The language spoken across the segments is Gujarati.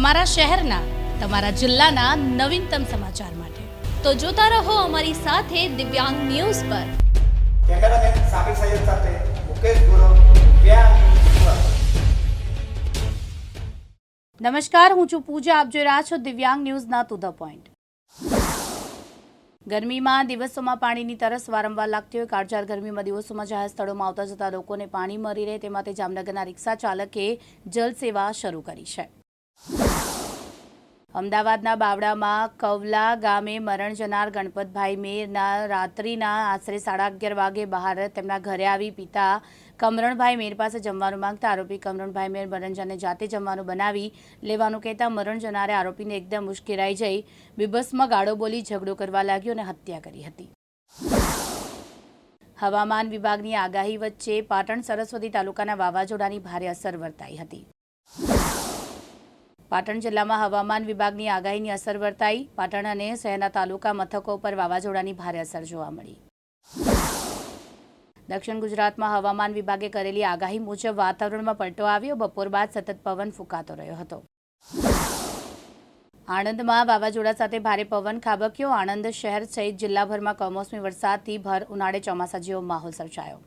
તમારા શહેરના તમારા જિલ્લાના નવીનતમ સમાચાર માટે. તો જોતા રહો અમારી સાથે દિવ્યાંગ ન્યૂઝ પર. કેમેરામેન સાબિર સૈયદ સાથે મુકેશ ગુરવ નમસ્કાર હું છું પૂજા. આપ જોઈ રહ્યા છો દિવ્યાંગ ન્યૂઝના ટુ ધ પોઈન્ટ. ગરમીમાં દિવસોમાં પાણીની તરસ વારંવાર લાગતી હોય કાળઝાળ ગરમીમાં દિવસોમાં જાહેર સ્થળોમાં આવતા જતા લોકોને પાણી મળી રહે તે માટે જામનગરના રિક્ષા ચાલકે જલ સેવા શરૂ કરી છે. અમદાવાદના બાવડામાં કવલા ગામે મરણ જનાર ગણપતભાઈ મેરના રાત્રિના આશરે સાડા અગિયાર વાગે બહાર તેમના ઘરે આવી પિતા કમરણભાઈ મેર પાસે જમવાનું માંગતા આરોપી કમરણભાઈ મેર મરણજાને જાતે જમવાનું બનાવી લેવાનું કહેતા મરણ જનારે આરોપીને એકદમ મુશ્કેરાઈ જઈ બીભત્સમાં ગાળો બોલી ઝઘડો કરવા લાગ્યો અને હત્યા કરી હતી. હવામાન વિભાગની આગાહી વચ્ચે પાટણ સરસ્વતી તાલુકાના વાવાઝોડાની ભારે અસર વર્તાઈ હતી. પાટણ જિલ્લામાં હવામાન વિભાગની આગાહીની અસર વર્તાઈ. પાટણ અને શહેરના તાલુકા મથકો પર વાવાઝોડાની ભારે અસર જોવા મળી. દક્ષિણ ગુજરાતમાં હવામાન વિભાગે કરેલી આગાહી મુજબ વાતાવરણમાં પલટો આવ્યો. બપોર બાદ સતત પવન ફૂંકાતો રહ્યો હતો. આણંદમાં વાવાઝોડા સાથે ભારે પવન ખાબક્યો. આણંદ શહેર સહિત જિલ્લાભરમાં કમોસમી વરસાદથી ભર ઉનાળે ચોમાસા જેવો માહોલ સર્જાયો.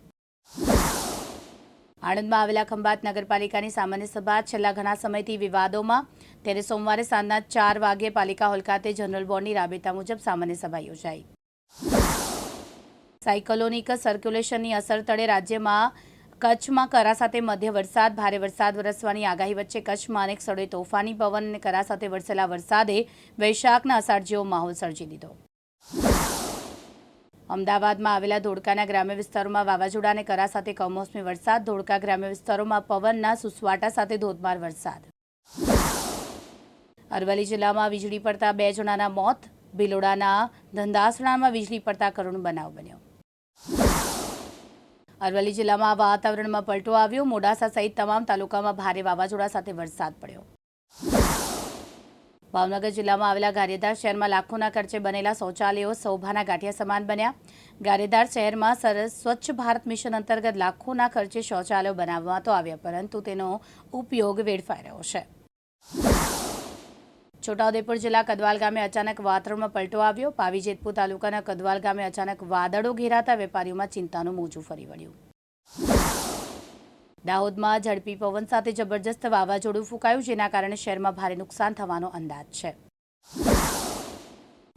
આણંદમાં આવેલા ખંભાત નગરપાલિકાની સામાન્ય સભા છેલ્લા ઘણા સમયથી વિવાદોમાં. ત્યારે સોમવારે સાંજના ચાર વાગ્યે પાલિકા હોલ ખાતે જનરલ બોર્ડની રાબેતા મુજબ સામાન્ય સભા યોજાઈ. સાયકલોનિક સર્ક્યુલેશનની અસર તળે રાજ્યમાં કચ્છમાં કરા સાથે મધ્ય વરસાદ, ભારે વરસાદ વરસવાની આગાહી વચ્ચે કચ્છમાં અનેક સ્થળોએ તોફાની પવન અને કરા સાથે વરસેલા વરસાદે વૈશાખના અષાઢ જેવો માહોલ સર્જી દીધો. અમદાવાદમાં આવેલા ધોળકાના ગ્રામ્ય વિસ્તારોમાં વાવાઝોડા અને કરા સાથે કમોસમી વરસાદ. ધોળકા ગ્રામ્ય વિસ્તારોમાં પવનના સુસવાટા સાથે ધોધમાર વરસાદ. અરવલ્લી જિલ્લામાં વીજળી પડતા બે જણાના મોત. ભિલોડાના ધંધાસણામાં વીજળી પડતા કરુણ બનાવ બન્યો. અરવલ્લી જિલ્લામાં વાતાવરણમાં પલટો આવ્યો. મોડાસા સહિત તમામ તાલુકામાં ભારે વાવાઝોડા સાથે વરસાદ પડ્યો. ભાવનગર જિલ્લામાં આવેલા ગારેદાર શહેરમાં લાખોના ખર્ચે બનેલા શૌચાલયો સૌભાના ગાંઠિયા સમાન બન્યા. ગારેદાર શહેરમાં સરસ સ્વચ્છ ભારત મિશન અંતર્ગત લાખોના ખર્ચે શૌચાલયો બનાવવામાં તો આવ્યા, પરંતુ તેનો ઉપયોગ વેડફાઈ રહ્યો છે. છોટાઉદેપુર જિલ્લા કદવાલ ગામે અચાનક વાતાવરણમાં પલટો આવ્યો. પાવીજેતપુર તાલુકાના કદવાલ ગામે અચાનક વાદળો ઘેરાતા વેપારીઓમાં ચિંતાનું મોજું ફરી વળ્યું. દાહોદમાં ઝડપી પવન સાથે જબરજસ્ત વાવાઝોડું ફૂંકાયું, જેના કારણે શહેરમાં ભારે નુકસાન થવાનો અંદાજ છે.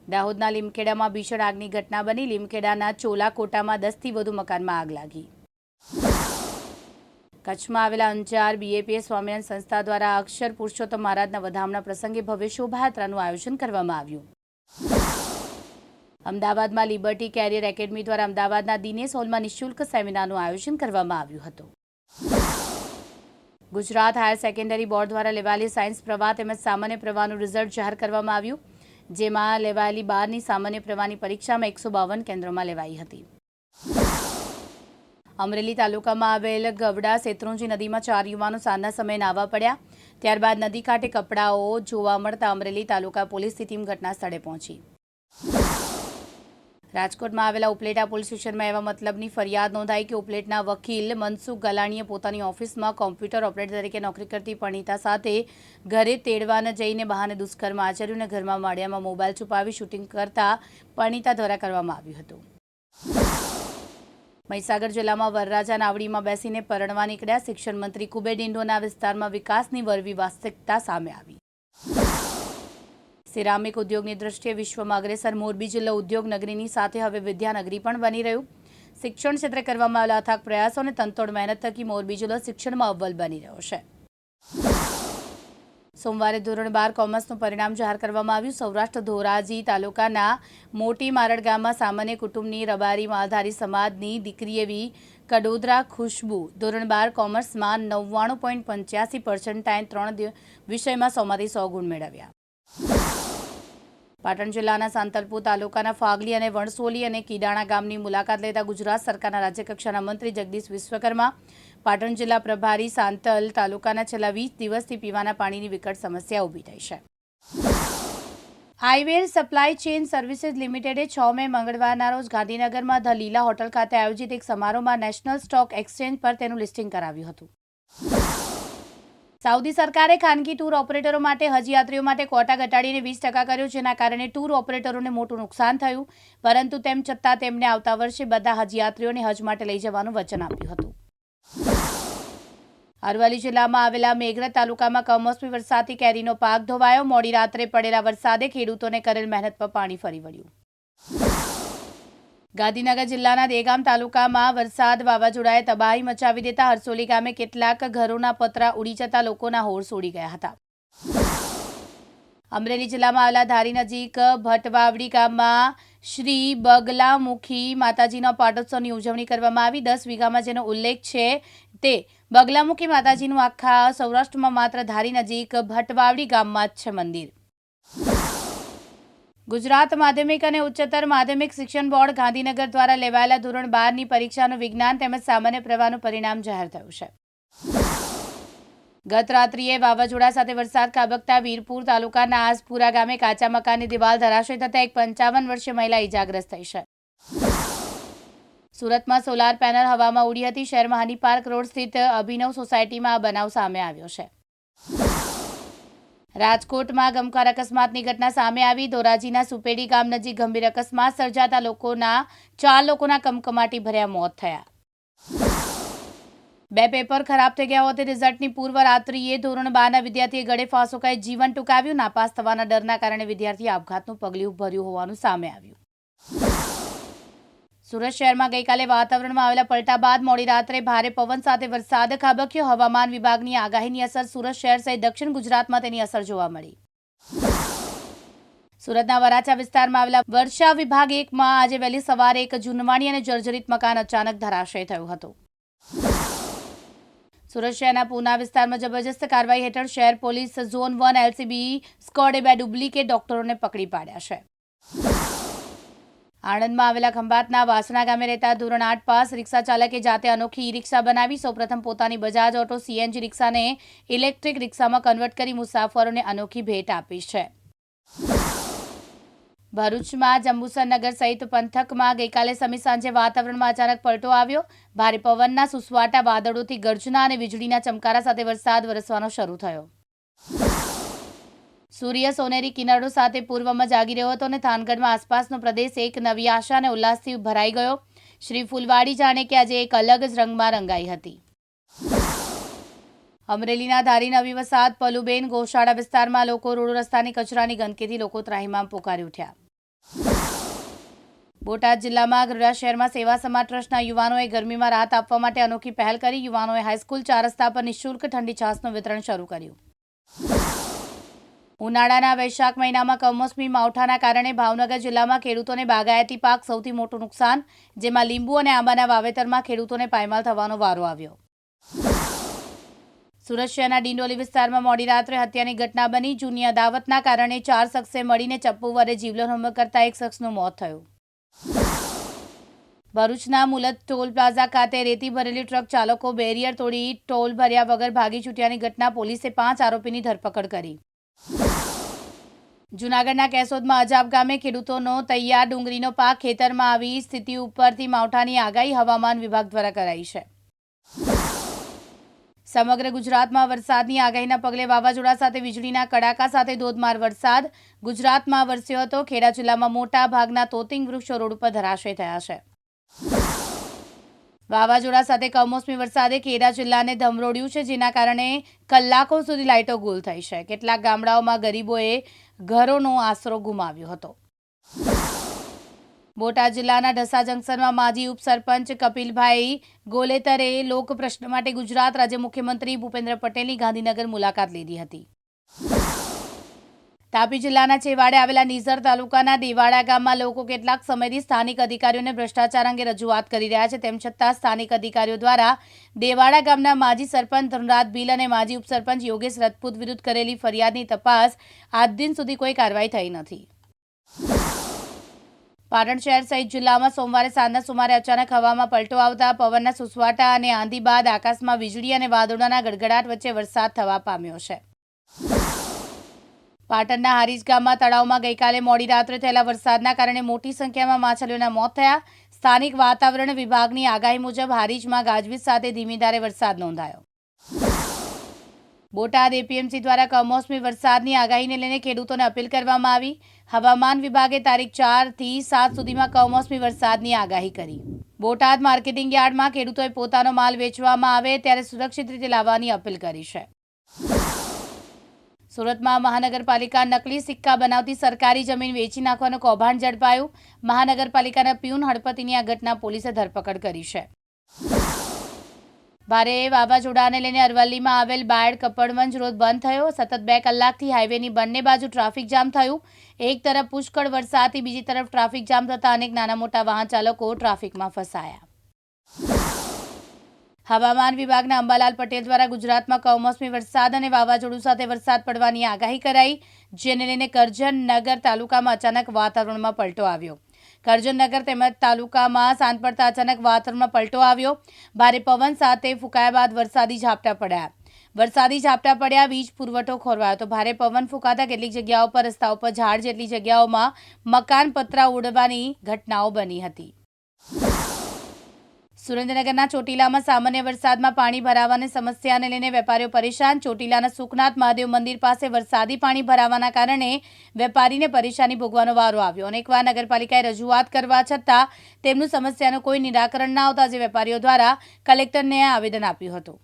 દાહોદના લીમખેડામાં ભીષણ આગની ઘટના બની. લીમખેડાના ચોલાકોટામાં દસથી વધુ મકાનમાં આગ લાગી. કચ્છમાં આવેલા અંજાર બીએપીએ સ્વામિનારાયણ સંસ્થા દ્વારા અક્ષર પુરુષોત્તમ મહારાજના વધામણા પ્રસંગે ભવ્ય શોભાયાત્રાનું આયોજન કરવામાં આવ્યું. અમદાવાદમાં લિબર્ટી કેરિયર એકેડમી દ્વારા અમદાવાદના દિનેશ હોલમાં નિઃશુલ્ક સેમિનારનું આયોજન કરવામાં આવ્યું હતું. ગુજરાત હાયર સેકન્ડરી બોર્ડ દ્વારા લેવાયેલી સાયન્સ પ્રવાહ તેમજ સામાન્ય પ્રવાહનું રિઝલ્ટ જાહેર કરવામાં આવ્યું, જેમાં લેવાયેલી બારની સામાન્ય પ્રવાહની પરીક્ષામાં એકસો બાવન કેન્દ્રોમાં લેવાઈ હતી. અમરેલી તાલુકામાં આવેલ ગવડા શેત્રુંજી નદીમાં ચાર યુવાનો સાંજના સમયે નાહવા પડ્યા. ત્યારબાદ નદી કાંઠે કપડાઓ જોવા મળતા અમરેલી તાલુકા પોલીસની ટીમ ઘટના સ્થળે પહોંચી. રાજકોટમાં આવેલા ઉપલેટા પોલીસ સ્ટેશનમાં એવા મતલબની ફરિયાદ નોંધાઈ કે ઉપલેટના વકીલ મનસુખ ગલાણીએ પોતાની ઓફિસમાં કોમ્પ્યુટર ઓપરેટર તરીકે નોકરી કરતી પરણીતા સાથે ઘરે તેડવાને જઈને બહાને દુષ્કર્મ આચર્યું અને ઘરમાં માળિયામાં મોબાઈલ છુપાવી શૂટિંગ કરતા પરણીતા દ્વારા કરવામાં આવ્યું હતું. મહીસાગર જિલ્લામાં વરરાજા નાવડીમાં બેસીને પરણવા નીકળ્યા શિક્ષણ મંત્રી કુબેર ડિંડોના વિસ્તારમાં વિકાસની વરવી વાસ્તવિકતા સામે આવી. સિરામિક ઉદ્યોગની દ્રષ્ટિએ વિશ્વમાં અગ્રેસર મોરબી જિલ્લો ઉદ્યોગ નગરીની સાથે હવે વિદ્યાનગરી પણ બની રહ્યું. શિક્ષણ ક્ષેત્રે કરવામાં આવેલા અથાક પ્રયાસો અને તનતોડ મહેનત થકી મોરબી જિલ્લો શિક્ષણમાં અવ્વલ બની રહ્યો છે. સોમવારે ધોરણ બાર કોમર્સનું પરિણામ જાહેર કરવામાં આવ્યું. સૌરાષ્ટ્ર ધોરાજી તાલુકાના મોટી મારડ ગામમાં સામાન્ય કુટુંબની રબારી માલધારી સમાજની દીકરી એવી કડોદરા ખુશ્બુ ધોરણ બાર કોમર્સમાં નવ્વાણું પોઈન્ટ પંચ્યાસી પર્સન્ટાઇન ત્રણ વિષયમાં સોમાંથી સો ગુણ મેળવ્યા. પાટણ જિલ્લાના સાંતલપુર તાલુકાના ફાગલી અને વણસોલી અને કીડાણા ગામની મુલાકાત લેતા ગુજરાત સરકારના રાજ્યકક્ષાના મંત્રી જગદીશ વિશ્વકર્મા, પાટણ જિલ્લા પ્રભારી સાંતલ તાલુકાના છેલ્લા વીસ દિવસથી પીવાના પાણીની વિકટ સમસ્યા ઊભી થઈ છે. હાઈવેર સપ્લાય ચેઇન સર્વિસીસ લિમિટેડે છ મે મંગળવારના રોજ ગાંધીનગરમાં ધ લીલા હોટલ ખાતે આયોજિત એક સમારોહમાં નેશનલ સ્ટોક એક્સચેન્જ પર તેનું લિસ્ટિંગ કરાવ્યું હતું. સાઉદી સરકારે ખાનગી ટૂર ઓપરેટરો માટે હજ યાત્રીઓ માટે કોટા ઘટાડીને વીસ ટકા કર્યો, જેના કારણે ટૂર ઓપરેટરોને મોટું નુકસાન થયું. પરંતુ તેમ છતાં તેમણે આવતા વર્ષે બધા હજ યાત્રીઓને હજ માટે લઈ જવાનું વચન આપ્યું હતું. અરવલ્લી જિલ્લામાં આવેલા મેઘરજ તાલુકામાં કમોસમી વરસાદથી કેરીનો પાક ધોવાયો. મોડી રાત્રે પડેલા વરસાદે ખેડૂતોને કરેલ મહેનત પર પાણી ફરી વળ્યું. ગાંધીનગર જિલ્લાના દેગામ તાલુકામાં વરસાદ વાવાઝોડાએ તબાહી મચાવી દેતા હરસોલી ગામે કેટલાક ઘરોના પતરા ઉડી જતા લોકોના હોર્સ ઉડી ગયા હતા. અમરેલી જિલ્લામાં આવેલા ધારી નજીક ભટવાવડી ગામમાં શ્રી બગલામુખી માતાજીના પાટોત્સવની ઉજવણી કરવામાં આવી. દસ વીઘામાં જેનો ઉલ્લેખ છે તે બગલામુખી માતાજીનું આખા સૌરાષ્ટ્રમાં માત્ર ધારી નજીક ભટવાવડી ગામમાં જ છે મંદિર. ગુજરાત માધ્યમિક અને ઉચ્ચતર માધ્યમિક શિક્ષણ બોર્ડ ગાંધીનગર દ્વારા લેવાયેલા ધોરણ બારની પરીક્ષાનું વિજ્ઞાન તેમજ સામાન્ય પ્રવાહનું પરિણામ જાહેર થયું છે. ગત રાત્રિએ વાવાઝોડા સાથે વરસાદ ખાબકતા વીરપુર તાલુકાના આસપુરા ગામે કાચા મકાનની દિવાલ ધરાશય થતાં એક પંચાવન વર્ષીય મહિલા ઇજાગ્રસ્ત થઈ છે. સુરતમાં સોલાર પેનલ હવામાં ઉડી હતી શહેરમાં હની પાર્ક રોડ સ્થિત અભિનવ સોસાયટીમાં આ બનાવ સામે આવ્યો છે. રાજકોટમાં ગમખ્વાર અકસ્માતની ઘટના સામે આવી. ધોરાજીના સુપેડી ગામ નજીક ગંભીર અકસ્માત સર્જાતા લોકોના, ચાર લોકોના કમકમાટી ભર્યા મોત થયા. બે પેપર ખરાબ થઈ ગયા હોવાથી રિઝલ્ટની પૂર્વ રાત્રિએ ધોરણ બારના વિદ્યાર્થીએ ગળે ફાંસો ખાઈ જીવન ટૂંકાવ્યું. નાપાસ થવાના ડરના કારણે વિદ્યાર્થીએ આપઘાતનું પગલું ભર્યું હોવાનું સામે આવ્યું. સુરત શહેરમાં ગઈકાલે વાતાવરણમાં આવેલા પલટા બાદ મોડી રાત્રે ભારે પવન સાથે વરસાદ ખાબક્યો. હવામાન વિભાગની આગાહીની અસર સુરત શહેર સહિત દક્ષિણ ગુજરાતમાં તેની અસર જોવા મળી. સુરતના વરાછા વિસ્તારમાં આવેલા વર્ષા વિભાગ એકમાં આજે વહેલી સવારે એક જૂનવાણી અને જર્જરિત મકાન અચાનક ધરાશય થયું હતું. સુરત શહેરના પૂના વિસ્તારમાં જબરજસ્ત કાર્યવાહી હેઠળ શહેર પોલીસ ઝોન વન એલસીબી સ્કોડે બે ડુપ્લિકેટ ડોક્ટરોને પકડી પાડ્યા છે. આણંદમાં આવેલા ખંભાતના વાસણા ગામે રહેતા ધોરણ આઠ પાસ રિક્ષા ચાલકે જાતે અનોખી ઈ રિક્ષા બનાવી સૌપ્રથમ પોતાની બજાજ ઓટો સીએનજી રિક્ષાને ઇલેક્ટ્રિક રિક્ષામાં કન્વર્ટ કરી મુસાફરોને અનોખી ભેટ આપી છે. ભરૂચમાં જંબુસર નગર સહિત પંથકમાં ગઈકાલે સમી સાંજે વાતાવરણમાં અચાનક પલટો આવ્યો. ભારે પવનના સુસવાટા વાદળોથી ગર્જના અને વીજળીના ચમકારા સાથે વરસાદ વરસવાનો શરૂ થયો. સૂર્ય સોનેરી કિનારો સાથે પૂર્વમાં જાગી રહ્યો હતો અને થાનગઢમાં આસપાસનો પ્રદેશ એક નવી આશા અને ઉલ્લાસથી ભરાઈ ગયો. શ્રી ફૂલવાડી જાણે કે આજે એક અલગ જ રંગમાં રંગાઈ હતી. અમરેલીના ધારી નવી વસાદ પલુબેન ગોશાળા વિસ્તારમાં લોકો રોડ રસ્તાની કચરાની ગંદકીથી લોકો ત્રાહીમામ પોકારી ઉઠ્યા. બોટાદ જિલ્લામાં ગરડા શહેરમાં સેવા સમાજ ટ્રસ્ટના યુવાનોએ ગરમીમાં રાહત આપવા માટે અનોખી પહેલ કરી. યુવાનોએ હાઈસ્કૂલ ચાર રસ્તા પર નિઃશુલ્ક ઠંડી છાસનું વિતરણ શરૂ કર્યું. ઉનાળાના વૈશાખ મહિનામાં કમોસમી માવઠાના કારણે ભાવનગર જિલ્લામાં ખેડૂતોને બાગાયતી પાક સૌથી મોટું નુકસાન, જેમાં લીંબુ અને આંબાના વાવેતરમાં ખેડૂતોને પાયમાલ થવાનો વારો આવ્યો. સુરત શહેરના ડિંડોલી વિસ્તારમાં મોડી રાત્રે હત્યાની ઘટના બની. જૂની અદાવતના કારણે ચાર શખ્સે મળીને ચપ્પુ વડે જીવલેણ હુમલો કરતા એક શખ્સનું મોત થયું. ભરૂચના મુલત ટોલ પ્લાઝા ખાતે રેતી ભરેલી ટ્રક ચાલકો બેરિયર તોડી, ટોલ ભર્યા વગર ભાગી છૂટ્યાની ઘટના પોલીસે પાંચ આરોપીની ધરપકડ કરી. જૂનાગઢના કેશોદમાં અજાબ ગામે ખેડૂતોનો તૈયાર ડુંગળીનો પાક ખેતરમાં આવી સ્થિતિ ઉપરથી માવઠાની આગાહી હવામાન વિભાગ દ્વારા કરાઈ છે. સમગ્ર ગુજરાતમાં વરસાદની આગાહીના પગલે વાવાઝોડા સાથે વીજળીના કડાકા સાથે ધોધમાર વરસાદ. ગુજરાતમાં વરસ્યો હતો. ખેડા જિલ્લામાં મોટા ભાગના તોતિંગ વૃક્ષો રોડ ઉપર ધરાશય થયા છે. વાવાઝોડા સાથે કમોસમી વરસાદે ખેડા જિલ્લાને ધમરોડ્યું છે, જેના કારણે કલાકો સુધી લાઇટો ગુલ થઈ છે. કેટલાક ગામડાઓમાં ગરીબોએ ઘરોનો આશરો ગુમાવ્યો હતો. બોટાદ જિલ્લાના ઢસા જંકશનમાં માજી ઉપસરપંચ કપિલભાઈ ગોલેતરે લોક પ્રશ્ન માટે ગુજરાત રાજ્ય મુખ્યમંત્રી ભૂપેન્દ્ર પટેલની ગાંધીનગર મુલાકાત લીધી હતી. તાપી જિલ્લાના છેવાડે આવેલા નીઝર તાલુકાના દેવાડા ગામમાં લોકો કેટલાક સમયથી સ્થાનિક અધિકારીઓને ભ્રષ્ટાચાર અંગે રજૂઆત કરી રહ્યા છે. તેમ છતાં સ્થાનિક અધિકારીઓ દ્વારા દેવાડા ગામના માજી સરપંચ ધનરાજ ભીલ અને માજી ઉપસરપંચ યોગેશ રજપૂત વિરુદ્ધ કરેલી ફરિયાદની તપાસ આજ દિન સુધી કોઈ કાર્યવાહી થઈ નથી. પાટણ શહેર સહિત જિલ્લામાં સોમવારે સાંજના સુમારે અચાનક હવામાં પલટો આવતા પવનના સુસવાટા અને આંધી બાદ આકાશમાં વીજળી અને વાદળોના ગડગડાટ વચ્ચે વરસાદ થવા પામ્યો છે. પાટણના હારીજ ગામમાં તળાવમાં ગઈકાલે મોડી રાત્રે થયેલા વરસાદના કારણે મોટી સંખ્યામાં માછલીઓના મોત થયા. સ્થાનિક વાતાવરણ વિભાગની આગાહી મુજબ હારીજમાં ગાજવીજ સાથે ધીમી ધારે વરસાદ નોંધાયો. બોટાદ એપીએમસી દ્વારા કમોસમી વરસાદની આગાહીને લઈને ખેડૂતોને અપીલ કરવામાં આવી. હવામાન વિભાગે તારીખ ચારથી સાત સુધીમાં કમોસમી વરસાદની આગાહી કરી. બોટાદ માર્કેટિંગ યાર્ડમાં ખેડૂતોએ પોતાનો માલ વેચવામાં આવે ત્યારે સુરક્ષિત રીતે લાવવાની અપીલ કરી છે. સુરતમાં મહાનગરપાલિકા નકલી સિક્કા બનાવતી સરકારી જમીન વેચી નાખવાનું કૌભાંડ ઝડપાયું. મહાનગરપાલિકાના પ્યુન હળપતિની આ ઘટના પોલીસે ધરપકડ કરી છે. ભારે વાવાઝોડાને લઈને અરવલ્લીમાં આવેલ બાયડ કપડવંજ રોડ બંધ થયો. સતત બે કલાકથી હાઈવેની બંને બાજુ ટ્રાફિક જામ થયું. એક તરફ પુષ્કળ વરસાદથી બીજી તરફ ટ્રાફિક જામ થતાં અનેક નાના મોટા વાહન ચાલકો ટ્રાફિકમાં ફસાયા. હવામાન વિભાગના અંબાલાલ પટેલ દ્વારા ગુજરાતમાં કમોસમી વરસાદ અને વાવાઝોડું સાથે વરસાદ પડવાની આગાહી કરાઈ, જેને લઈને કરજણનગર તાલુકામાં અચાનક વાતાવરણમાં પલટો આવ્યો. કરજણનગર તેમજ તાલુકામાં સાંજ પડતા અચાનક વાતાવરણમાં પલટો આવ્યો. ભારે પવન સાથે ફૂંકાયા બાદ વરસાદી ઝાપટા પડ્યા. વરસાદી ઝાપટા પડ્યા, વીજ પુરવઠો ખોરવાયો. તો ભારે પવન ફૂંકાતા કેટલીક જગ્યાઓ પર, રસ્તાઓ પર ઝાડ જેટલી જગ્યાઓમાં મકાન પતરા ઉડવાની ઘટનાઓ બની હતી. સુરેન્દ્રનગરના ચોટીલામાં સામાન્ય વરસાદમાં પાણી ભરાવાની સમસ્યાને લઈને વેપારીઓ પરેશાન. ચોટીલાના સુખનાથ મહાદેવ મંદિર પાસે વરસાદી પાણી ભરાવાના કારણે વેપારીને પરેશાની ભોગવાનો વારો આવ્યો. અનેકવાર નગરપાલિકાએ રજૂઆત કરવા છતાં તેમનું સમસ્યાનું કોઈ નિરાકરણ ના આવતા જે વેપારીઓ દ્વારા કલેક્ટરને આવેદન આપ્યું હતું.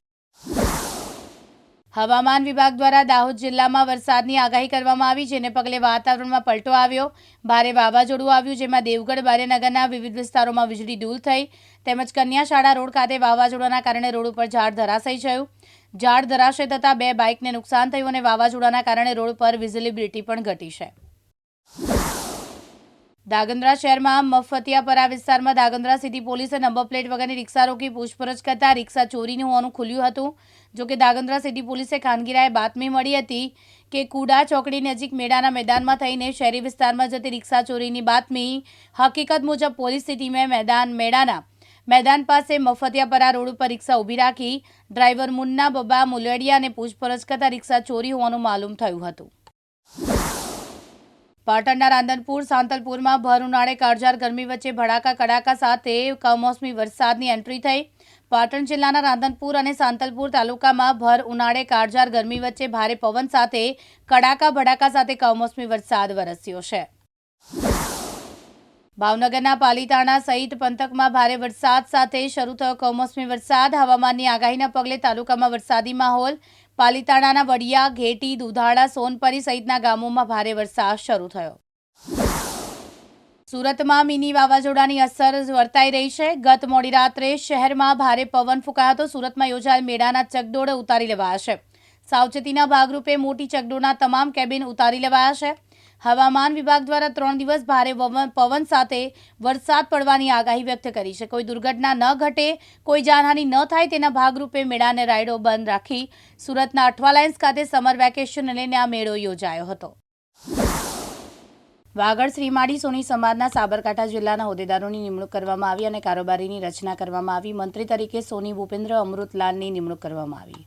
હવામાન વિભાગ દ્વારા દાહોદ જિલ્લામાં વરસાદની આગાહી કરવામાં આવી, જેને પગલે વાતાવરણમાં પલટો આવ્યો. ભારે વાવાઝોડું આવ્યું, જેમાં દેવગઢ, બારેનગરના વિવિધ વિસ્તારોમાં વીજળી ડૂલ થઈ. તેમજ કન્યાશાળા રોડ ખાતે વાવાઝોડાના કારણે રોડ ઉપર ઝાડ ધરાશય થયું. ઝાડ ધરાશય થતાં બે બાઇકને નુકસાન થયું અને વાવાઝોડાના કારણે રોડ પર વિઝિબિલિટી પણ ઘટી છે. દાગંદ્રા શહેરમાં મફતિયાપરા વિસ્તારમાં દાગંદ્રા સિટી પોલીસે નંબર પ્લેટ વગરની રિક્ષા રોકી પૂછપરછ કરતા રિક્ષા ચોરીનું હોવાનું ખુલ્યું હતું. જોકે દાગંદ્રા સિટી પોલીસે ખાનગીરાએ બાતમી મળી હતી કે કુડા ચોકડી નજીક મેળાના મેદાનમાં થઈને શહેરી વિસ્તારમાં જતી રિક્ષા ચોરીની બાતમી હકીકત મુજબ પોલીસ સિટીમાં મેદાન, મેળાના મેદાન પાસે મફતિયાપરા રોડ ઉપર રિક્ષા ઊભી રાખી ડ્રાઈવર મુન્ના બબા મુલેડિયાને પૂછપરછ કરતા રિક્ષા ચોરી હોવાનું માલુમ થયું હતું. પાટણના રાંધનપુર, સાંતલપુરમાં ભર ઉનાળે કાળઝાર ગરમી વચ્ચે ભડાકા કડાકા સાથે કમોસમી વરસાદની એન્ટ્રી થઈ. પાટણ જિલ્લાના રાંધનપુર અને સાંતલપુર તાલુકામાં ભર ઉનાળે કાળઝાર ગરમી વચ્ચે ભારે પવન સાથે કડાકા ભડાકા સાથે કમોસમી વરસાદ વરસ્યો છે. ભાવનગરના પાલીતાણા સહિત પંથકમાં ભારે વરસાદ સાથે શરૂ થયો કમોસમી વરસાદ. હવામાનની આગાહીના પગલે તાલુકામાં વરસાદી માહોલ પાલીતાણાના વડિયા, ઘેટી, દુધાળા, સોનપરી સહિતના ગામોમાં ભારે વરસાદ શરૂ થયો. સુરતમાં મિની વાવાઝોડાની અસર વર્તાઈ રહી છે. ગત મોડી રાત્રે શહેરમાં ભારે પવન ફૂંકાયો હતો. સુરતમાં યોજાયેલ મેળાના ચકડોળ ઉતારી લેવાયા છે. સાવચેતીના ભાગરૂપે મોટી ચકડોળના તમામ કેબિન ઉતારી લેવાયા છે. હવામાન વિભાગ દ્વારા ત્રણ દિવસ ભારે પવન સાથે વરસાદ પડવાની આગાહી વ્યક્ત કરી છે. કોઈ દુર્ઘટના ન ઘટે, કોઈ જાનહાની ન થાય તેના ભાગરૂપે મેળાને રાયડો બંધ રાખી સુરતના અઠવાલાઇન્સ ખાતે સમર વેકેશન લઈને આ મેળો યોજાયો હતો. વાગડ શ્રીમાળી સોની સમાજના સાબરકાંઠા જિલ્લાના હોદ્દેદારોની નિમણૂક કરવામાં આવી અને કારોબારીની રચના કરવામાં આવી. મંત્રી તરીકે સોની ભૂપેન્દ્ર અમૃતલાલની નિમણૂક કરવામાં આવી.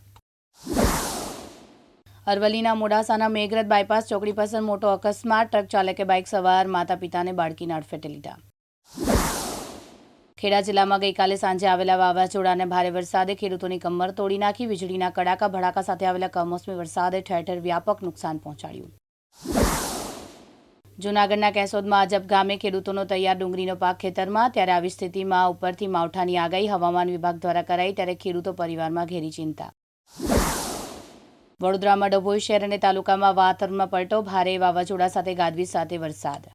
અરવલ્લીના મોડાસાના મેઘરજ બાયપાસ ચોકડી પાસે મોટો અકસ્માત. ટ્રક ચાલકે બાઇક સવાર માતા પિતાને બાળકીને અડફેટે લીધા. ખેડા જિલ્લામાં ગઈકાલે સાંજે આવેલા વાવાઝોડા અને ભારે વરસાદે ખેડૂતોની કમર તોડી નાખી. વીજળીના કડાકા ભડાકા સાથે આવેલા કમોસમી વરસાદે ઠેર ઠેર વ્યાપક નુકસાન પહોંચાડ્યું. જૂનાગઢના કેશોદમાં અજબ ગામે ખેડૂતોનો તૈયાર ડુંગળીનો પાક ખેતરમાં. ત્યારે આવી સ્થિતિમાં ઉપરથી માવઠાની આગાહી હવામાન વિભાગ દ્વારા કરાઈ. ત્યારે ખેડૂતો પરિવારમાં ઘેરી ચિંતા. વડોદરામાં ડભોઈ શહેર અને તાલુકામાં વાતાવરણમાં પલટો, ભારે વાવાઝોડા સાથે ગાજવીજ સાથે વરસાદ.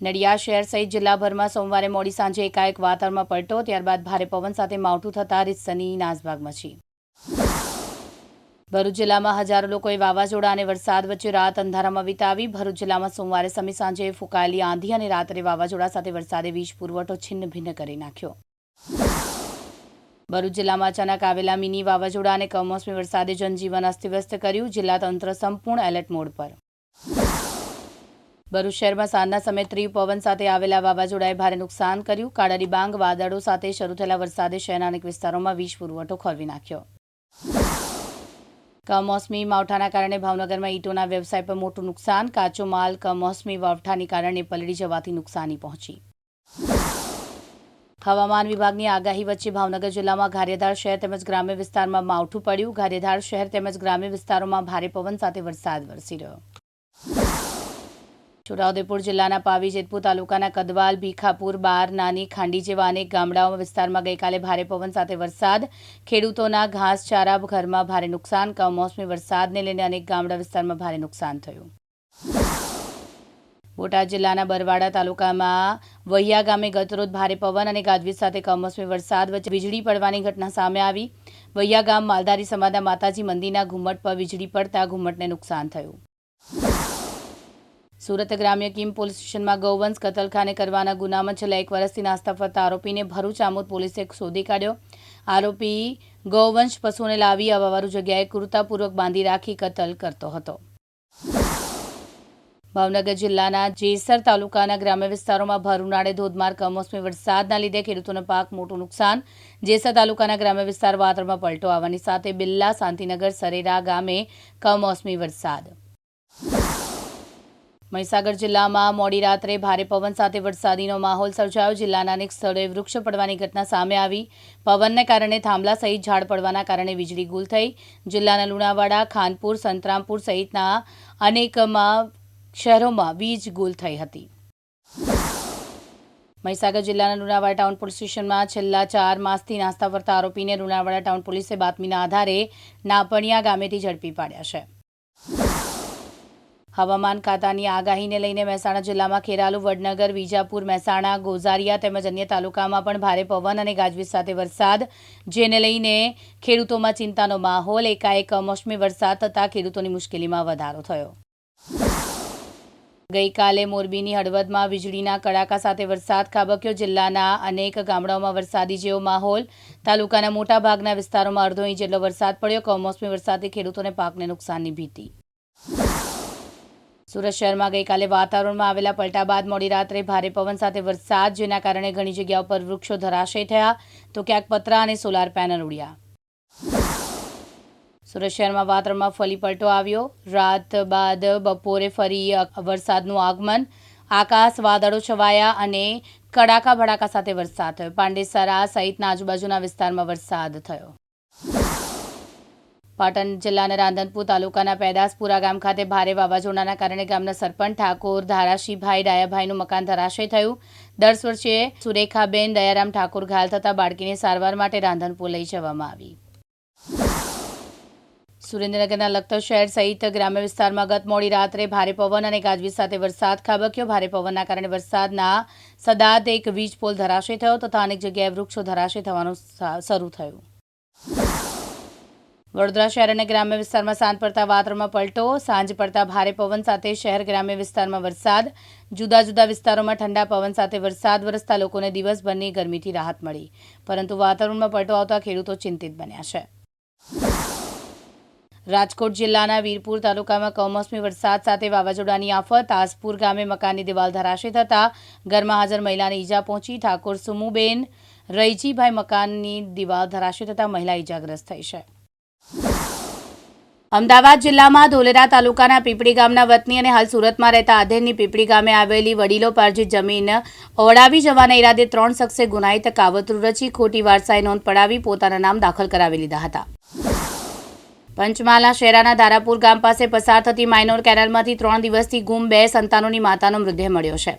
નડિયાદ શહેર સહિત જિલ્લાભરમાં સોમવારે મોડી સાંજે એકાએક વાતાવરણમાં પલટો, ત્યારબાદ ભારે પવન સાથે માવઠું થતાં રીતસની નાસભાગ મચી. ભરૂચ જિલ્લામાં હજારો લોકોએ વાવાઝોડા અને વરસાદ વચ્ચે રાત અંધારામાં વિતાવી. ભરૂચ જિલ્લામાં સોમવારે સમી સાંજે ફૂંકાયેલી આંધી અને રાત્રે વાવાઝોડા સાથે વરસાદે વીજ પુરવઠો છિન્ન ભિન્ન કરી નાખ્યો. ભરૂચ જિલ્લામાં અચાનક આવેલા મિની વાવાઝોડા અને કમોસમી વરસાદે જનજીવન અસ્તવ્યસ્ત કર્યું. જિલ્લા તંત્ર સંપૂર્ણ એલર્ટ મોડ પર. ભરૂચ શહેરમાં સાંજના સમયે ત્રીવ પવન સાથે આવેલા વાવાઝોડાએ ભારે નુકસાન કર્યું. કાળારી બાંગ, વાદળો સાથે શરૂ થયેલા વરસાદે શહેરના અનેક વિસ્તારોમાં વીજ પુરવઠો ખોરવી નાખ્યો. કમોસમી માવઠાના કારણે ભાવનગરમાં ઈંટોના વ્યવસાય પર મોટું નુકસાન. કાચો માલ કમોસમી માવઠાની કારણે પલળી જવાથી નુકસાની પહોંચી. હવામાન વિભાગની આગાહી વચ્ચે ભાવનગર જિલ્લામાં ગારિયાધાર શહેર તેમજ ગ્રામ્ય વિસ્તારમાં માવઠું પડ્યું. ગારિયાધાર શહેર તેમજ ગ્રામ્ય વિસ્તારોમાં ભારે પવન સાથે વરસાદ વરસી રહ્યો. છોટાઉદેપુર જિલ્લાના પાવી, જેતપુર તાલુકાના કદવાલ, ભીખાપુર, બાર, નાની, ખાંડી જેવા અનેક ગામડાઓ વિસ્તારમાં ગઈકાલે ભારે પવન સાથે વરસાદ. ખેડૂતોના ઘાસચારા ઘરમાં ભારે નુકસાન. કમોસમી વરસાદને લઈને અનેક ગામડા વિસ્તારમાં ભારે નુકસાન થયું. બોટાદ જિલ્લાના બરવાડા તાલુકામાં વહિયા ગામે ગતરોજ ભારે પવન અને ગાજવીજ સાથે કમોસમી વરસાદ વચ્ચે વીજળી પડવાની ઘટના સામે આવી. વહિયા ગામ માલધારી સમાજના માતાજી મંદિરના ઘુમ્મટ પર વીજળી પડતા ઘુમ્મટને નુકસાન થયું. સુરત ગ્રામ્ય કિમ પોલીસ સ્ટેશનમાં ગૌવંશ કતલખાને કરવાના ગુનામાં છેલ્લા એક વર્ષથી નાસ્તા ફરતા આરોપીને ભરૂચ આમોદ પોલીસે શોધી કાઢ્યો. આરોપી ગૌવંશ પશુને લાવી અવાવારું જગ્યાએ ક્રૂરતાપૂર્વક બાંધી રાખી કતલ કરતો હતો. ભાવનગર જિલ્લાના જેસર તાલુકાના ગ્રામ્ય વિસ્તારોમાં ભર ઉનાળે ધોધમાર કમોસમી વરસાદના લીધે ખેડૂતોનો પાક મોટું નુકસાન. જેસર તાલુકાના ગ્રામ્ય વિસ્તાર વાતરમાં પલટો આવવાની સાથે બિલ્લા શાંતિનગર સરેરા ગામે કમોસમી વરસાદ. મહીસાગર જિલ્લામાં મોડી રાત્રે ભારે પવન સાથે વરસાદીનો માહોલ સર્જાયો. જિલ્લાના અનેક સ્થળોએ વૃક્ષ પડવાની ઘટના સામે આવી. પવનને કારણે થાંભલા સહિત ઝાડ પડવાના કારણે વીજળી ગુલ થઈ. જિલ્લાના લુણાવાડા, ખાનપુર, સંતરામપુર સહિતના અનેકમાં શહેરોમાં વીજ ગુલ થઈ હતી. મહીસાગર જિલ્લાના લુણાવાડા ટાઉન પોલીસ સ્ટેશનમાં છેલ્લા ચાર માસથી નાસ્તા ફરતા આરોપીને લુણાવાડા ટાઉન પોલીસે બાતમીના આધારે નાપણિયા ગામેથી ઝડપી પાડ્યા છે. હવામાન ખાતાની આગાહીને લઈને મહેસાણા જિલ્લામાં ખેરાલુ, વડનગર, વિજાપુર, મહેસાણા, ગોઝારિયા તેમજ અન્ય તાલુકામાં પણ ભારે પવન અને ગાજવીજ સાથે વરસાદ, જેને લઈને ખેડૂતોમાં ચિંતાનો માહોલ, એકાએક મોસમી વરસાદ થતાં ખેડૂતોની મુશ્કેલીમાં વધારો થયો. ગઈકાલે મોરબીની હળવદમાં વીજળીના કડાકા સાથે વરસાદ ખાબક્યો. જિલ્લાના અનેક ગામડાઓમાં વરસાદી જેવો માહોલ. તાલુકાના મોટા ભાગના વિસ્તારોમાં અડધો ઇંચ જેટલો વરસાદ પડ્યો. કમોસમી વરસાદથી ખેડૂતોને પાકને નુકસાનની ભીતિ. સુરત શહેરમાં ગઈકાલે વાતાવરણમાં આવેલા પલટા બાદ મોડી રાત્રે ભારે પવન સાથે વરસાદ, જેના કારણે ઘણી જગ્યાઓ પર વૃક્ષો ધરાશય થયા. તો ક્યાંક પતરા અને સોલાર પેનલ ઉડ્યા. સુરત શહેરમાં વાતાવરણમાં ફરી પલટો આવ્યો. રાત બાદ બપોરે ફરી વરસાદનું આગમન. આકાશ વાદળો છવાયા અને કડાકા ભડાકા સાથે વરસાદ થયો. પાંડેસરા સહિતના આજુબાજુના વિસ્તારમાં વરસાદ થયો. પાટણ જિલ્લાના રાંધનપુર તાલુકાના પેદાસપુરા ગામ ખાતે ભારે વાવાઝોડાના કારણે ગામના સરપંચ ઠાકોર ધારાશીભાઈ ડાયાભાઈનું મકાન ધરાશય થયું. દસ વર્ષે સુરેખાબેન દયારામ ઠાકોર ઘાયલ થતા બાળકીને સારવાર માટે રાંધનપુર લઈ જવામાં આવી. સુરેન્દ્રનગરના લખતર શહેર સહિત ગ્રામ્ય વિસ્તારમાં ગત મોડી રાત્રે ભારે પવન અને ગાજવીજ સાથે વરસાદ ખાબક્યો. ભારે પવનના કારણે વરસાદના સદાત એક વીજ પોલ ધરાશય થયો તથા અનેક જગ્યાએ વૃક્ષો ધરાશય થવાનું શરૂ થયું. વડોદરા શહેર અને ગ્રામ્ય વિસ્તારમાં સાંજ પડતા વાતાવરણમાં પલટો, સાંજ પડતા ભારે પવન સાથે શહેર ગ્રામ્ય વિસ્તારમાં વરસાદ. જુદા જુદા વિસ્તારોમાં ઠંડા પવન સાથે વરસાદ વરસતા લોકોને દિવસભરની ગરમીથી રાહત મળી. પરંતુ વાતાવરણમાં પલટો આવતા ખેડૂતો ચિંતિત બન્યા છે. રાજકોટ જિલ્લાના વીરપુર તાલુકામાં કમોસમી વરસાદ સાથે વાવાઝોડાની આફત. આસપુર ગામે મકાનની દિવાલ ધરાશે થતાં ઘરમાં હાજર મહિલાને ઈજા પહોંચી. ઠાકોર સુમુબેન રૈજીભાઈ મકાનની દિવાલ ધરાશે થતાં મહિલા ઈજાગ્રસ્ત થઈ છે. અમદાવાદ જિલ્લામાં ધોલેરા તાલુકાના પીપળી ગામના વતની અને હાલ સુરતમાં રહેતા આધેરની પીપળી ગામે આવેલી વડીલો પાર્જિત જમીન ઓળાવી જવાના ઈરાદે ત્રણ શખ્સે ગુનાહિત કાવતરું રચી ખોટી વારસાઈ નોંધ પડાવી પોતાના નામ દાખલ કરાવી લીધા હતા. પંચમહાલના શેરાના ધારાપુર ગામ પાસે પસાર થતી માઇનોર કેનાલમાંથી ત્રણ દિવસથી ગુમ બે સંતાનોની માતાનો મૃતદેહ મળ્યો છે.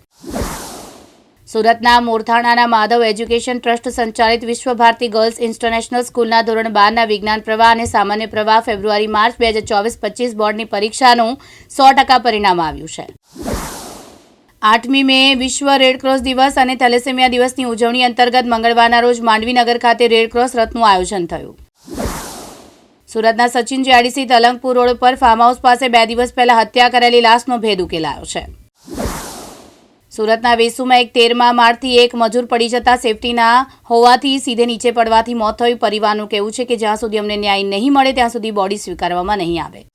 સુરતના મોરથાણાના માધવ એજ્યુકેશન ટ્રસ્ટ સંચાલિત વિશ્વ ભારતી ગર્લ્સ ઇન્ટરનેશનલ સ્કૂલના ધોરણ બારના વિજ્ઞાન પ્રવાહ અને સામાન્ય પ્રવાહ ફેબ્રુઆરી માર્ચ બે હજાર ચોવીસ પચીસ બોર્ડની પરીક્ષાનું સો ટકા પરિણામ આવ્યું છે. આઠમી મે વિશ્વ રેડક્રોસ દિવસ અને થેલેસેમિયા દિવસની ઉજવણી અંતર્ગત મંગળવારના રોજ માંડવીનગર ખાતે રેડક્રોસ રથનું આયોજન થયું. સુરતના સચિન જીઆડીસી તલંગપુર રોડ પર ફાર્મ હાઉસ પાસે બે દિવસ પહેલા હત્યા કરેલી લાશનો ભેદ ઉકેલાયો છે. સુરતના વેસુમાં એક તેરમા માળથી એક મજૂર પડી જતા સેફટીના હોવાથી સીધે નીચે પડવાથી મોત થયું. પરિવારનું કહેવું છે કે જ્યાં સુધી અમને ન્યાય નહીં મળે, ત્યાં સુધી બોડી સ્વીકારવામાં નહીં આવે.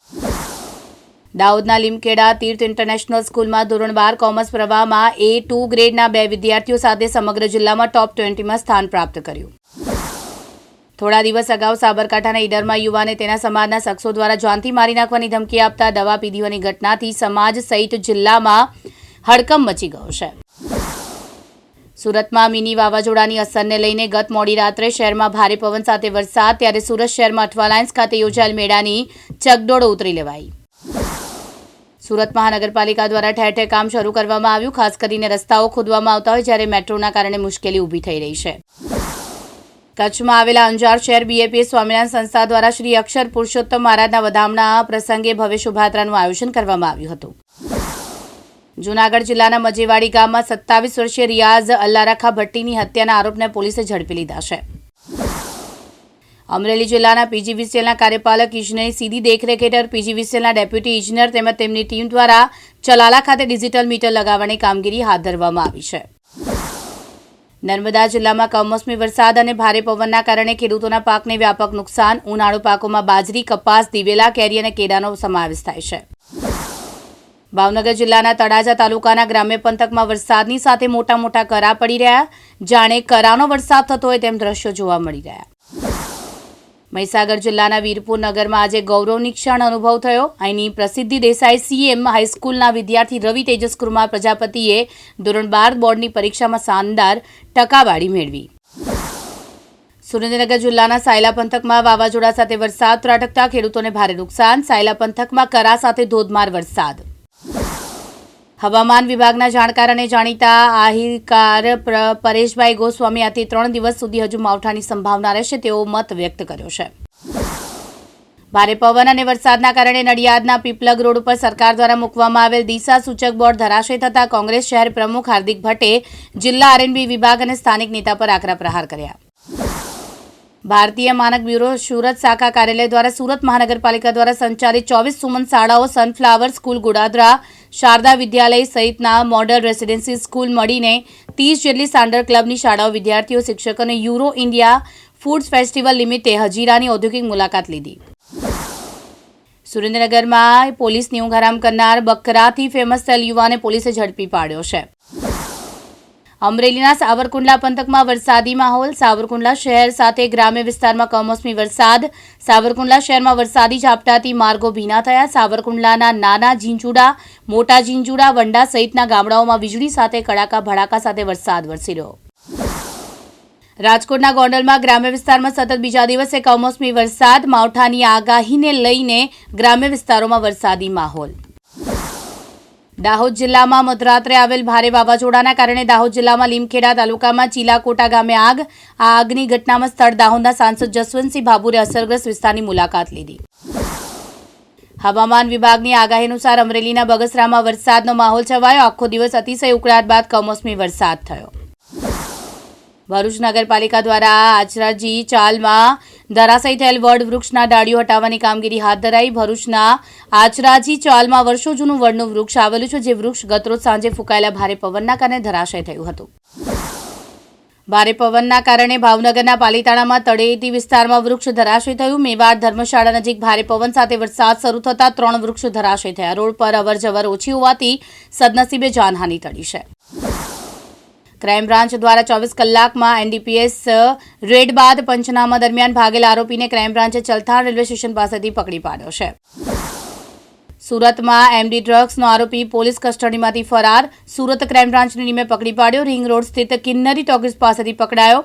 દાઉદના લીમખેડા તીર્થ ઇન્ટરનેશનલ સ્કૂલમાં ધોરણ બાર કોમર્સ પ્રવાહમાં એ ટુ ગ્રેડના બે વિદ્યાર્થીઓ સાથે સમગ્ર જિલ્લામાં ટોપ ટ્વેન્ટીમાં સ્થાન પ્રાપ્ત કર્યું. થોડા દિવસ અગાઉ સાબરકાંઠાના ઈડરમાં યુવાને તેના સમાજના શખ્સો દ્વારા જાનથી મારી નાખવાની ધમકી આપતા દવા પીધી ઘટનાથી સમાજ સહિત જિલ્લામાં હડકંપ મચી ગયો છે. સુરતમાં મિની વાવાઝોડાની અસરને લઈને ગત મોડી રાત્રે શહેરમાં ભારે પવન સાથે વરસાદ, ત્યારે સુરત શહેરમાં અઠવાલાયન્સ ખાતે યોજાયેલ મેળાની ચકડોળ ઉતરી લેવાઈ. સુરત મહાનગરપાલિકા દ્વારા ઠેર ઠેર કામ શરૂ કરવામાં આવ્યું, ખાસ કરીને રસ્તાઓ ખોદવામાં આવતા હોય, જ્યારે મેટ્રોના કારણે મુશ્કેલી ઊભી થઈ રહી છે. કચ્છમાં આવેલા અંજાર શહેર બીએપીએ સ્વામિનારાયણ સંસ્થા દ્વારા શ્રી અક્ષર પુરુષોત્તમ મહારાજના વધામણા પ્રસંગે ભવ્ય શોભાયાત્રાનું આયોજન કરવામાં આવ્યું હતું. જૂનાગઢ જિલ્લાના મજેવાડી ગામમાં સત્તાવીસ વર્ષીય રિયાઝ અલ્લારાખા ભટ્ટીની હત્યાના આરોપને પોલીસે ઝડપી લીધા છે. અમરેલી જિલ્લાના પીજીવીસીએલના કાર્યપાલક ઇજનેરની સીધી દેખરેખ હેઠળ પીજીવીસીએલના ડેપ્યુટી ઇજનેર તેમજ તેમની ટીમ દ્વારા ચલાલા ખાતે ડિજિટલ મીટર લગાવવાની કામગીરી હાથ ધરવામાં આવી છે. નર્મદા જિલ્લામાં કમોસમી વરસાદ અને ભારે પવનના કારણે ખેડૂતોના પાકને વ્યાપક નુકસાન, ઉનાળુ પાકોમાં બાજરી, કપાસ, દિવેલા, કેરી અને કેળાનો સમાવેશ થાય છે. ભાવનગર જિલ્લાના તળાજા તાલુકાના ગ્રામ્ય પંથકમાં વરસાદની સાથે મોટા મોટા કરા પડી રહ્યા. જાણે કરાનો વરસાદ થતો હોય તેમ દ્રશ્યો જોવા મળી રહ્યા. મહીસાગર જિલ્લાના વીરપુર નગરમાં આજે ગૌરવની ક્ષણ અનુભવ થયો. અહીંની પ્રસિદ્ધિ દેસાઈ સીએમ હાઈસ્કૂલના વિદ્યાર્થી રવિ તેજસ પ્રજાપતિએ ધોરણ બાર બોર્ડની પરીક્ષામાં શાનદાર ટકાવારી મેળવી. સુરેન્દ્રનગર જિલ્લાના સાયલા પંથકમાં વાવાઝોડા સાથે વરસાદ, ત્રાટકતા, ખેડૂતોને ભારે નુકસાન, સાયલા પંથકમાં કરા સાથે ધોધમાર વરસાદ. હવામાન વિભાગના જાણકાર અને જાણીતા આહિરકાર પરેશભાઈ ગોસ્વામી આથી ત્રણ દિવસ સુધી હજુ માવઠાની સંભાવના રહેશે તેવો મત વ્યક્ત કર્યો છે. ભારે પવન અને વરસાદના કારણે નડિયાદના પીપલગ રોડ ઉપર સરકાર દ્વારા મૂકવામાં આવેલ દિશા સૂચક બોર્ડ ધરાશય થતાં કોંગ્રેસ શહેર પ્રમુખ હાર્દિક ભટ્ટે જિલ્લા આરએનબી વિભાગ અને સ્થાનિક નેતા પર આકરા પ્રહાર કર્યા. ભારતીય માનક બ્યુરો સુરત શાખા કાર્યાલય દ્વારા સુરત મહાનગરપાલિકા દ્વારા સંચાલિત ચોવીસ સુમન શાળાઓ, સનફ્લાવર સ્કૂલ, ગોડાદરા શારદા વિદ્યાલય સહિતના મોડલ રેસિડેન્સી સ્કૂલ મળીને ત્રીસ જેટલી સ્ટાન્ડર્ડ ક્લબની શાળાઓ વિદ્યાર્થીઓ શિક્ષકોને યુરો ઇન્ડિયા ફૂડ્સ ફેસ્ટિવલ નિમિત્તે હજીરાની ઔદ્યોગિક મુલાકાત લીધી. સુરેન્દ્રનગરમાં પોલીસની ઊંઘ હરામ કરનાર બકરાથી ફેમસ થયેલ યુવાને પોલીસે ઝડપી પાડ્યો છે. અમરેલીના સાવરકુંડલા પંથકમાં વરસાદી માહોલ. સાવરકુંડલા શહેર સાથે ગ્રામ્ય વિસ્તારમાં કમોસમી વરસાદ. સાવરકુંડલા શહેરમાં વરસાદી ઝાપટાથી માર્ગો ભીના થયા. સાવરકુંડલાના નાના ઝીંઝુડા, મોટા ઝીંઝુડા, વંડા સહિતના ગામડાઓમાં વીજળી સાથે કડાકા ભડાકા સાથે વરસાદ વરસી રહ્યો. રાજકોટના ગોંડલમાં ગ્રામ્ય વિસ્તારમાં સતત બીજા દિવસે કમોસમી વરસાદ. માવઠાની આગાહીને લઈને ગ્રામ્ય વિસ્તારોમાં વરસાદી માહોલ. દાહોદ જિલ્લામાં મધરાત્રે આવેલ ભારે વાવાઝોડાના કારણે દાહોદ જિલ્લામાં લીમખેડા તાલુકામાં ચીલાકોટા ગામે આગ. આ આગની ઘટનામાં સ્થળ દાહોદના સાંસદ જસવંતસિંહ ભાભુરે અસરગ્રસ્ત વિસ્તારની મુલાકાત લીધી. હવામાન વિભાગની આગાહી અનુસાર અમરેલીના બગસરામાં વરસાદનો માહોલ છવાયો. આખો દિવસ અતિશય ઉકળાટ બાદ કમોસમી વરસાદ થયો. ભરૂચ નગરપાલિકા દ્વારા આચરાજી ચાલમાં ધરાશાયી થયેલ વડ વૃક્ષના ડાળીઓ હટાવવાની કામગીરી હાથ ધરાઈ ભરૂચના આચરાજી ચાલમાં વર્ષો જૂનું વડનું વૃક્ષ આવેલું છે, જે વૃક્ષ ગતરોજ સાંજે ફૂંકાયેલા ભારે પવનના કારણે ધરાશય થયું હતું. ભારે પવનના કારણે ભાવનગરના પાલીતાણામાં તળેટી વિસ્તારમાં વૃક્ષ ધરાશય થયું. મેવાડ ધર્મશાળા નજીક ભારે પવન સાથે વરસાદ શરૂ થતાં ત્રણ વૃક્ષ ધરાશય થયા. રોડ પર અવરજવર ઓછી હોવાથી સદનસીબે જાનહાનિ ટળી છે. ક્રાઇમ બ્રાન્ચ દ્વારા ચોવીસ કલાકમાં એનડીપીએસ રેડ બાદ પંચનામા દરમિયાન ભાગેલ આરોપીને ક્રાઇમ બ્રાન્ચે ચલથાણ રેલવે સ્ટેશન પાસેથી પકડી પાડ્યો છે. સુરતમાં એમડી ડ્રગ્સનો આરોપી પોલીસ કસ્ટડીમાંથી ફરાર. સુરત ક્રાઇમ બ્રાન્ચની ટીમે પકડી પાડ્યો. રિંગ રોડ સ્થિત કિન્નરી ટોકીસ પાસેથી પકડાયો.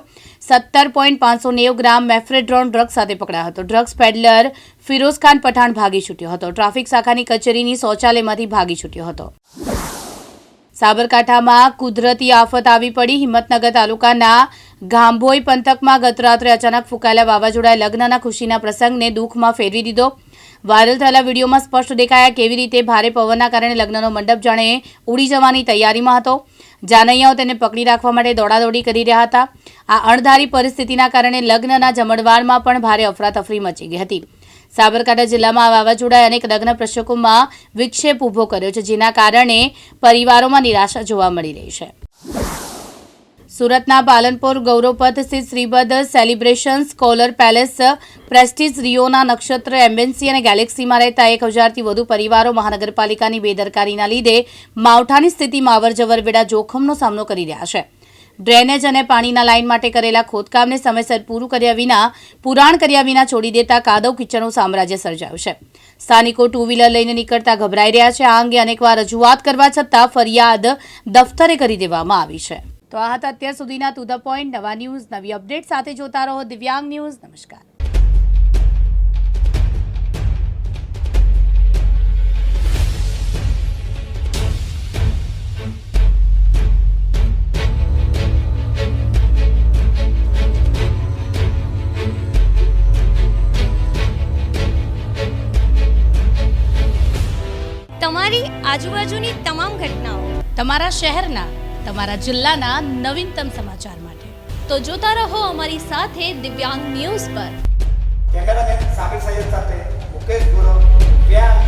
સત્તર પોઈન્ટ પાંચસો નેવું ગ્રામ મેફ્રેડ્રોન ડ્રગ્સ સાથે પકડાયો હતો. ડ્રગ્સ પેડલર ફિરોઝ ખાન પઠાણ ભાગી છૂટ્યો હતો. ટ્રાફિક શાખાની કચેરીની શૌચાલયમાંથી ભાગી છૂટ્યો હતો. સાબરકાંઠામાં કુદરતી આફત આવી પડી. હિંમતનગર તાલુકાના ગાંભોઈ પંથકમાં ગતરાત્રે અચાનક ફૂંકાયેલા વાવાઝોડાએ લગ્નના ખુશીના પ્રસંગને દુઃખમાં ફેરવી દીધો. વાયરલ થયેલા વિડીયોમાં સ્પષ્ટ દેખાયા કેવી રીતે ભારે પવનના કારણે લગ્નનો મંડપ જાણે ઉડી જવાની તૈયારીમાં હતો. જાનૈયાઓ તેને પકડી રાખવા માટે દોડાદોડી કરી રહ્યા હતા. આ અણધારી પરિસ્થિતિના કારણે લગ્નના જમણવારમાં પણ ભારે અફરાતફરી મચી ગઈ હતી. સાબરકાંઠા જિલ્લામાં વાવાઝોડાએ અનેક લગ્ન પ્રસંગોમાં વિક્ષેપ ઊભો કર્યો છે, જેના કારણે પરિવારોમાં નિરાશા જોવા મળી રહી છે. સુરતના પાલનપુર ગૌરવપથ સ્થિત Shripad celebration scholar palace prestige રિયોના Nakshatra embassy અને ગેલેક્સીમાં રહેતા એક હજારથી વધુ પરિવારો મહાનગરપાલિકાની બેદરકારીના લીધે માવઠાની સ્થિતિમાં અવરજવર વેળા જોખમનો સામનો કરી રહ્યા છે. ડ્રેનેજ અને પાણીના લાઇન માટે કરેલા ખોદકામને સમયસર પૂરું કર્યા વિના, પુરાણ કર્યા વિના છોડી દેતા કાદવ કિચડનું સામ્રાજ્ય સર્જાયું છે. સ્થાનિકો ટુ વ્હીલર લઈને નીકળતા ગભરાઈ રહ્યા છે. આ અંગે અનેકવાર રજૂઆત કરવા છતાં ફરિયાદ દફતરે કરી દેવામાં આવી છે. તો આ હતા અત્યાર સુધીના ટુ ધ પોઈન્ટ. નવા ન્યૂઝ, નવી અપડેટ સાથે જોતા રહો દિવ્યાંગ ન્યૂઝ. નમસ્કાર. તમારી આજુબાજુની તમામ ઘટનાઓ તમારા શહેરના, તમારા જિલ્લાના નવીનતમ સમાચાર માટે. તો જોતા રહો અમારી સાથે દિવ્યાંગ ન્યૂઝ પર. કેમેરામેન સાબિર સૈયદ સાથે મુકેશ ગુરવ, દિવ્યાંગ